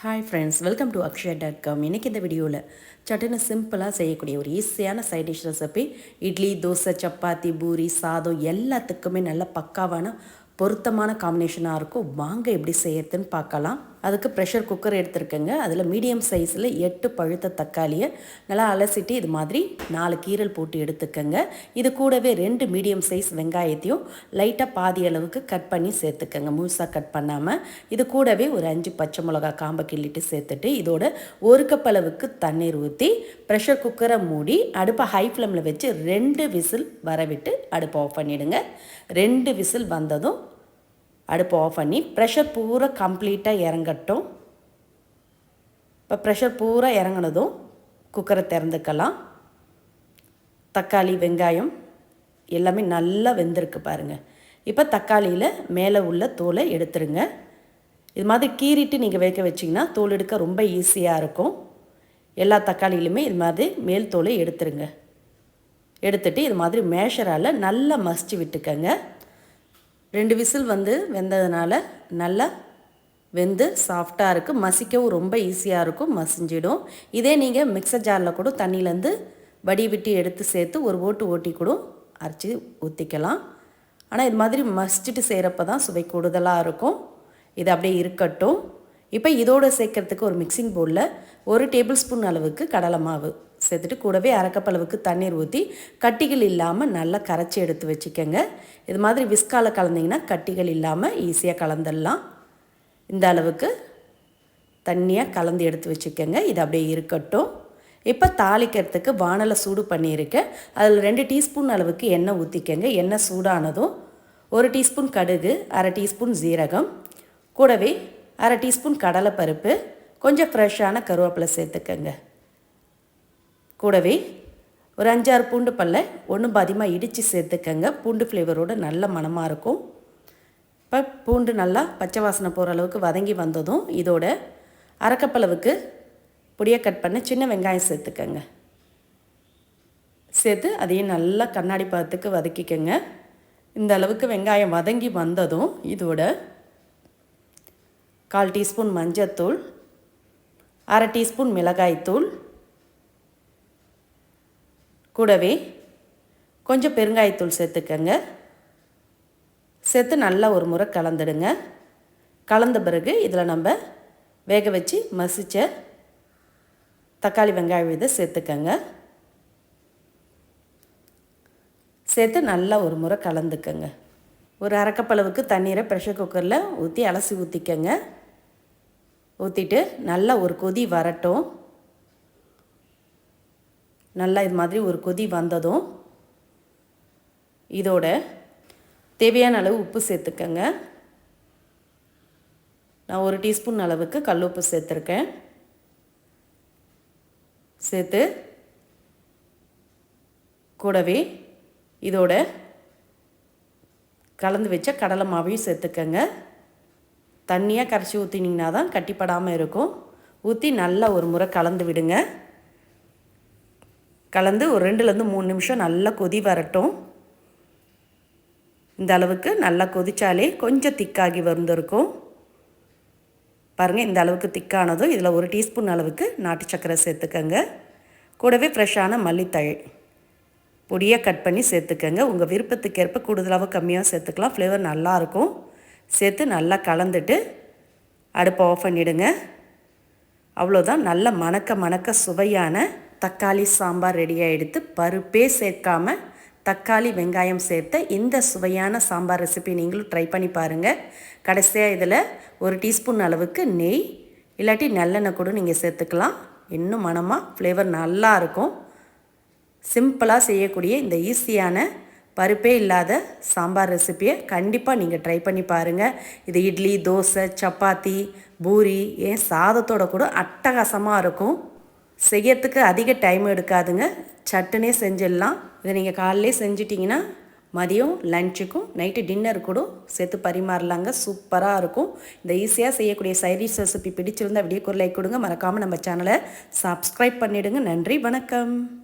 Hi friends welcome to Akshaya dot com இன்றைக்கி இந்த வீடியோவில் சட்டுன்னு சிம்பிளாக செய்யக்கூடிய ஒரு ஈஸியான side dish recipe idli dosa chapati puri சாதம் எல்லாத்துக்குமே நல்ல பக்காவான பொருத்தமான காம்பினேஷனாக இருக்கும். வாங்க எப்படி செய்யறதுன்னு பார்க்கலாம். அதுக்கு ப்ரெஷர் குக்கர் எடுத்துருக்கேங்க. அதில் மீடியம் சைஸில் எட்டு பழுத்த தக்காளியை நல்லா அலசிட்டு இது மாதிரி நாலு கீரல் போட்டு எடுத்துக்கோங்க. இது கூடவே ரெண்டு மீடியம் சைஸ் வெங்காயத்தையும் லைட்டாக பாதி அளவுக்கு கட் பண்ணி சேர்த்துக்கோங்க. முழுசாக கட் பண்ணாமல் இது கூடவே ஒரு அஞ்சு பச்சை மிளகா காம்பை கிள்ளிட்டு சேர்த்துட்டு இதோட ஒரு கப் அளவுக்கு தண்ணீர் ஊற்றி ப்ரெஷர் குக்கரை மூடி அடுப்பை ஹை ஃப்ளேமில் வச்சு ரெண்டு விசில் வரவிட்டு அடுப்பை ஆஃப் பண்ணிவிடுங்க ரெண்டு விசில் வந்ததும் அடுப்பு ஆஃப் பண்ணி ப்ரெஷர் பூரா கம்ப்ளீட்டாக இறங்கட்டும். இப்போ ப்ரெஷர் பூரா இறங்கினதும் குக்கரை திறந்துக்கலாம். தக்காளி வெங்காயம் எல்லாமே நல்லா வெந்திருக்கு பாருங்கள் இப்போ தக்காளியில் மேலே உள்ள தோலை எடுத்துருங்க. இது மாதிரி கீறிட்டு நீங்கள் வைக்க வச்சிங்கன்னா தோல் எடுக்க ரொம்ப ஈஸியாக இருக்கும். எல்லா தக்காளியிலுமே இது மாதிரி மேல் தோலை எடுத்துருங்க. எடுத்துட்டு இது மாதிரி மேஷரால் நல்லா மசிச்சு விட்டுக்கங்க. ரெண்டு விசில் வந்து வெந்ததுனால நல்லா வெந்து சாஃப்டாக இருக்குது மசிக்கவும் ரொம்ப ஈஸியாக இருக்கும் மசிஞ்சிடும். இதே நீங்கள் மிக்சர் ஜாரில் கூட தண்ணியிலேருந்து வடி விட்டு எடுத்து சேர்த்து ஒரு ஓட்டு ஓட்டி கூட அரைச்சி ஊற்றிக்கலாம் ஆனால் இது மாதிரி மசிச்சுட்டு செய்கிறப்ப தான் சுவை கூடுதலாக இருக்கும். இது அப்படியே இருக்கட்டும். இப்போ இதோடு சேர்க்கறதுக்கு ஒரு மிக்சிங் பவுலில் ஒரு டேபிள் ஸ்பூன் அளவுக்கு கடலை மாவு சேர்த்துட்டு கூடவே அரைக்கப்பளவுக்கு தண்ணீர் ஊற்றி கட்டிகள் இல்லாமல் நல்லா கரைச்சி எடுத்து வச்சுக்கோங்க. இது மாதிரி விஸ்கால கலந்திங்கன்னா கட்டிகள் இல்லாமல் ஈஸியாக கலந்துடலாம். இந்த அளவுக்கு தண்ணியாக கலந்து எடுத்து வச்சுக்கோங்க. இது அப்படியே இருக்கட்டும். இப்போ தாளிக்கிறதுக்கு வானலை சூடு பண்ணியிருக்கேன். அதில் ரெண்டு டீஸ்பூன் அளவுக்கு எண்ணெய் ஊற்றிக்கங்க எண்ணெய் சூடானதும் ஒரு டீஸ்பூன் கடுகு அரை டீஸ்பூன் ஜீரகம் கூடவே அரை டீஸ்பூன் கடலைப்பருப்பு கொஞ்சம் ஃப்ரெஷ்ஷான கருவேப்பிலை சேர்த்துக்கங்க. கூடவே ஒரு அஞ்சாறு பூண்டு பல்ல ஒன்றும் பாதியமாக இடித்து சேர்த்துக்கங்க. பூண்டு ஃப்ளேவரோடு நல்ல மணமாக இருக்கும். இப்போ பூண்டு நல்லா பச்சை வாசனை போகிற அளவுக்கு வதங்கி வந்ததும் இதோட அரைக்கப்பளவுக்கு பொடியை கட் பண்ண சின்ன வெங்காயம் சேர்த்துக்கங்க. சேர்த்து அதையும் நல்லா கண்ணாடி பதத்துக்கு வதக்கிக்கங்க. இந்த அளவுக்கு வெங்காயம் வதங்கி வந்ததும் இதோட கால் டீஸ்பூன் மஞ்சத்தூள் அரை டீஸ்பூன் மிளகாய்த்தூள் கூடவே கொஞ்சம் பெருங்காயத்தூள் சேர்த்துக்கங்க. சேர்த்து நல்லா ஒரு முறை கலந்துடுங்க. கலந்த பிறகு இதில் நம்ம வேக வச்சு மசித்த தக்காளி வெங்காயம் இதை சேர்த்துக்கங்க. சேர்த்து நல்லா ஒரு முறை கலந்துக்கங்க. ஒரு அரைக்கப்பளவுக்கு தண்ணீரை ப்ரெஷர் குக்கரில் ஊற்றி அலசி ஊற்றிக்கங்க ஊற்றிட்டு நல்லா ஒரு கொதி வரட்டும். நல்லா இது மாதிரி ஒரு கொதி வந்ததும் இதோட தேவையான அளவு உப்பு சேர்த்துக்கங்க. நான் ஒரு டீஸ்பூன் அளவுக்கு கல் உப்பு சேர்த்துருக்கேன். சேர்த்து கூடவே இதோட கலந்து வச்ச கடலை மாவையும் சேர்த்துக்கங்க. தண்ணியாக கரைச்சி ஊற்றினீங்கன்னா தான் கட்டிப்படாமல் இருக்கும். ஊற்றி நல்லா ஒரு முறை கலந்து விடுங்க. கலந்து ஒரு ரெண்டுலேருந்து மூணு நிமிஷம் நல்லா கொதி வரட்டும். இந்த அளவுக்கு நல்லா கொதித்தாலே கொஞ்சம் திக்காகி வந்திருக்கும். பாருங்கள் இந்த அளவுக்கு திக்கானதும் இதில் ஒரு டீஸ்பூன் அளவுக்கு நாட்டு சர்க்கரை சேர்த்துக்கங்க. கூடவே ஃப்ரெஷ்ஷான மல்லித்தழை பொடியாக கட் பண்ணி சேர்த்துக்கங்க. உங்கள் விருப்பத்துக்கேற்ப கூடுதலாக கம்மியாக சேர்த்துக்கலாம். ஃப்ளேவர் நல்லாயிருக்கும். சேர்த்து நல்லா கலந்துட்டு அடுப்பை ஆஃப் பண்ணிவிடுங்க அவ்வளோதான். நல்ல மணக்க மணக்க சுவையான தக்காளி சாம்பார் ரெடியாக எடுத்து பருப்பே சேர்க்காம தக்காளி வெங்காயம் சேர்த்த இந்த சுவையான சாம்பார் ரெசிபி நீங்களும் ட்ரை பண்ணி பாருங்கள் கடைசியாக இதில் ஒரு டீஸ்பூன் அளவுக்கு நெய் இல்லாட்டி நல்லெண்ணெய் கூட நீங்கள் சேர்த்துக்கலாம். இன்னும் மனமாக ஃப்ளேவர் நல்லா இருக்கும். சிம்பிளாக செய்யக்கூடிய இந்த ஈஸியான பருப்பே இல்லாத சாம்பார் ரெசிப்பியை கண்டிப்பாக நீங்கள் ட்ரை பண்ணி பாருங்கள் இது இட்லி தோசை சப்பாத்தி பூரி ஏன் சாதத்தோட கூட அட்டகாசமாக இருக்கும். செய்யறதுக்கு அதிக டைம் எடுக்காதுங்க. சட்டுனே செஞ்சிடலாம். இதை நீங்கள் காலையிலே செஞ்சிட்டிங்கன்னா மதியம் லஞ்சுக்கும் நைட்டு டின்னர் கூட சேர்த்து பரிமாறலாங்க. சூப்பராக இருக்கும். இந்த ஈஸியாக செய்யக்கூடிய சைடிஷ் ரெசிபி பிடிச்சிருந்தால் வீடியோக்கு ஒரு லைக் கொடுங்க. மறக்காமல் நம்ம சேனலை சப்ஸ்கிரைப் பண்ணிவிடுங்க நன்றி வணக்கம்.